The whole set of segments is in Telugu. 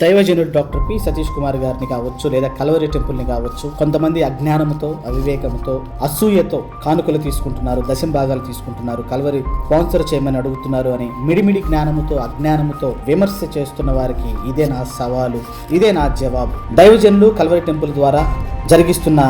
దైవజనుడు డాక్టర్ పి సతీష్ కుమార్ గారిని కావచ్చు లేదా కలవరి టెంపుల్ని కావచ్చు కొంతమంది అజ్ఞానముతో అవివేకంతో అసూయతో కానుకలు తీసుకుంటున్నారు దశం భాగాలు తీసుకుంటున్నారు కలవరి స్పాన్సర్ చేయమని అడుగుతున్నారు అని మిడిమిడి జ్ఞానముతో అజ్ఞానముతో విమర్శ చేస్తున్న వారికి ఇదే నా సవాలు ఇదే నా జవాబు. దైవజనులు కలవరి టెంపుల్ ద్వారా జరిగిస్తున్న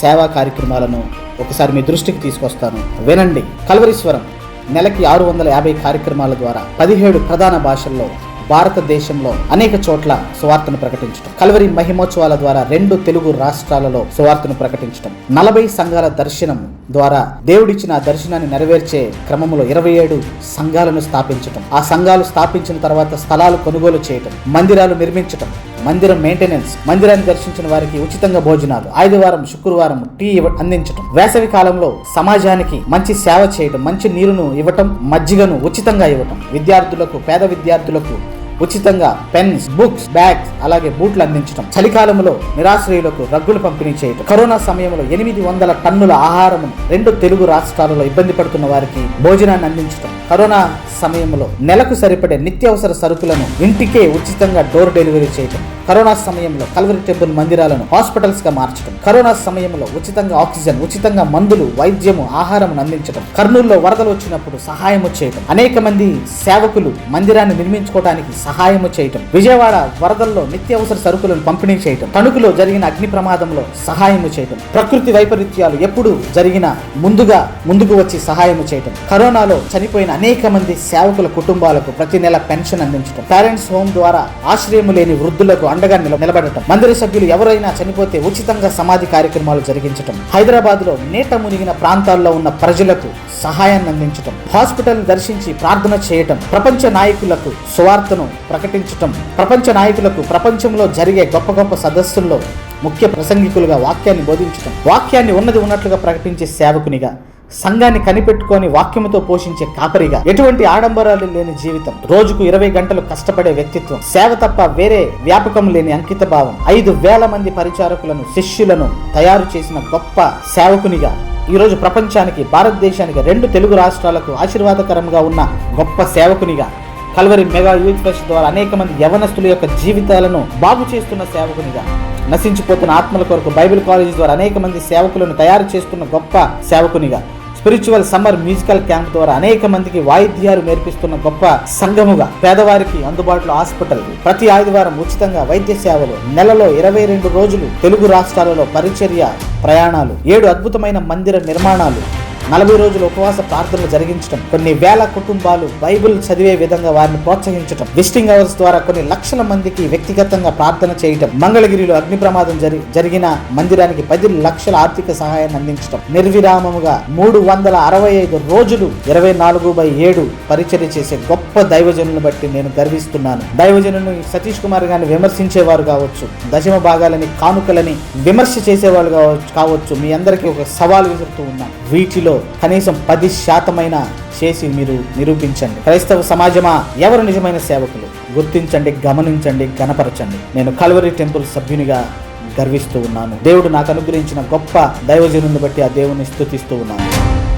సేవా కార్యక్రమాలను ఒకసారి మీ దృష్టికి తీసుకొస్తాను. వినండి. కలవరీశ్వరం నెలకి ఆరు వందల యాభై కార్యక్రమాల ద్వారా పదిహేడు ప్రధాన భాషల్లో భారతదేశంలో అనేక చోట్ల సువార్తను ప్రకటించడం కలవరి మహిమోత్సవాల ద్వారా రెండు తెలుగు రాష్ట్రాలలో సువార్తను ప్రకటించడం నలభై సంఘాల దర్శనం ద్వారా దేవుడిచ్చిన దర్శనాన్ని నెరవేర్చే క్రమంలో ఇరవై ఏడు సంఘాలను స్థాపించటం. ఆ సంఘాలు స్థాపించిన తర్వాత స్థలాలు కొనుగోలు చేయటం. మందిరాలు నిర్మించటం. మందిరం మెయింటెనెన్స్ మందిరాన్ని దర్శించిన వారికి ఉచితంగా భోజనాలు. ఆదివారం శుక్రవారం టీ ఇవ్వ- అందించటం. వేసవి కాలంలో సమాజానికి మంచి సేవ చేయటం మంచి నీరును ఇవ్వటం మజ్జిగను ఉచితంగా ఇవ్వటం. విద్యార్థులకు పేద విద్యార్థులకు ఉచితంగా పెన్స్ బుక్స్ బ్యాగ్స్ అలాగే బూట్లు అందించడం చలికాలంలో నిరాశ్రయులకు రగ్గులు పంపిణీ చేయడం కరోనా సమయంలో ఎనిమిది వందల టన్నుల ఆహారం రెండు తెలుగు రాష్ట్రాలలో ఇబ్బంది పడుతున్న వారికి భోజనాన్ని అందించడం కరోనా సమయంలో నెలకు సరిపడే నిత్యావసర సరుకులను ఇంటికే ఉచితంగా డోర్ డెలివరీ చేయడం కరోనా సమయంలో కల్వరి టెంపుల్ మందిరాలను హాస్పిటల్స్గా మార్చడం కరోనా సమయంలో ఉచితంగా ఆక్సిజన్ ఉచితంగా మందులు వైద్యము ఆహారం అందించడం కర్నూలులో వరదలు వచ్చినప్పుడు సహాయం చేయడం అనేక మంది సేవకులు మందిరాన్ని నిర్మించుకోవడానికి సహాయము చేయటం. విజయవాడ వరదల్లో నిత్యావసర సరుకులను పంపిణీ చేయటం. తణుకులో జరిగిన అగ్ని ప్రమాదంలో సహాయము చేయటం. ప్రకృతి వైపరీత్యాలు ఎప్పుడు జరిగిన ముందుగా ముందుకు వచ్చి సహాయము చేయటం. కరోనాలో చనిపోయిన అనేక మంది సేవకుల కుటుంబాలకు ప్రతి నెల పెన్షన్ అందించడం పేరెంట్స్ హోమ్ ద్వారా ఆశ్రయము లేని వృద్ధులకు అండగా నిల- నిలబడటం. మందిర సభ్యులు ఎవరైనా చనిపోతే ఉచితంగా సమాధి కార్యక్రమాలు జరిగించటం. హైదరాబాద్లో నేట మునిగిన ప్రాంతాల్లో ఉన్న ప్రజలకు సహాయాన్ని అందించటం. హాస్పిటల్ దర్శించి ప్రార్థన చేయటం. ప్రపంచ నాయకులకు సువార్తను ప్రకటించటం. ప్రపంచ నాయకులకు ప్రపంచంలో జరిగే గొప్ప గొప్ప సదస్సుల్లో ముఖ్య ప్రసంగికులుగా వాక్యాన్ని బోధించటం. వాక్యాన్ని ఉన్నది ఉన్నట్లుగా ప్రకటించే సేవకునిగా సంఘాన్ని కనిపెట్టుకొని వాక్యముతో పోషించే కాపరిగా ఎటువంటి ఆడంబరాలు లేని జీవితం రోజుకు ఇరవై గంటలు కష్టపడే వ్యక్తిత్వం సేవ తప్ప వేరే వ్యాపకం లేని అంకిత భావం ఐదు వేల మంది పరిచారకులను శిష్యులను తయారు చేసిన గొప్ప సేవకునిగా ఈరోజు ప్రపంచానికి భారతదేశానికి రెండు తెలుగు రాష్ట్రాలకు ఆశీర్వాదకరంగా ఉన్న గొప్ప సేవకునిగా కల్వరి మెగా యూత్ ఫెస్ట్ ద్వారా అనేక మంది యవనస్తుల యొక్క జీవితాలను బాగు చేస్తున్న సేవకునిగా నశించిపోతున్న ఆత్మల కొరకు బైబిల్ కాలేజ్ ద్వారా అనేక మంది సేవకులను తయారు చేస్తున్న గొప్ప సేవకునిగా స్పిరిచువల్ సమ్మర్ మ్యూజికల్ క్యాంప్ ద్వారా అనేక మందికి వాయిద్యాలు నేర్పిస్తున్న గొప్ప సంఘముగా పేదవారికి అందుబాటులో హాస్పిటల్ ప్రతి ఆదివారం ఉచితంగా వైద్య సేవలు నెలలో ఇరవై రెండు రోజులు తెలుగు రాష్ట్రాలలో పరిచర్య ప్రయాణాలు ఏడు అద్భుతమైన మందిర నిర్మాణాలు నలభై రోజులు ఉపవాస ప్రార్థనలు జరిగించడం కొన్ని వేల కుటుంబాలు బైబిల్ చదివే విధంగా వారిని ప్రోత్సహించడం విస్టింగ్ అవర్స్ ద్వారా కొన్ని లక్షల మందికి వ్యక్తిగతంగా ప్రార్థన చేయటం మంగళగిరిలో అగ్ని ప్రమాదం జరి జరిగిన మందిరానికి పది లక్షల ఆర్థిక సహాయాన్ని అందించడం నిర్విరామముగా మూడు వందల అరవై ఐదు రోజులు ఇరవై నాలుగు బై ఏడు పరిచర్య చేసే గొప్ప దైవజనులను బట్టి నేను గర్విస్తున్నాను. దైవజనుని సతీష్ కుమార్ గారిని విమర్శించేవారు కావచ్చు దశమ భాగాలని కానుకలని విమర్శ చేసేవాళ్ళు కావచ్చు కావచ్చు. మీ అందరికీ ఒక సవాల్ విసురుతూ ఉన్నాను. వీటిలో కనీసం పది శాతమైన చేసి మీరు నిరూపించండి. క్రైస్తవ సమాజమా? ఎవరు నిజమైన సేవకులు? గుర్తించండి గమనించండి గణపరచండి. నేను కల్వరి టెంపుల్ సభ్యునిగా గర్విస్తూ ఉన్నాను. దేవుడు నాకు అనుగ్రహించిన గొప్ప దైవజనుని బట్టి ఆ దేవుని స్థుతిస్తూ ఉన్నాను.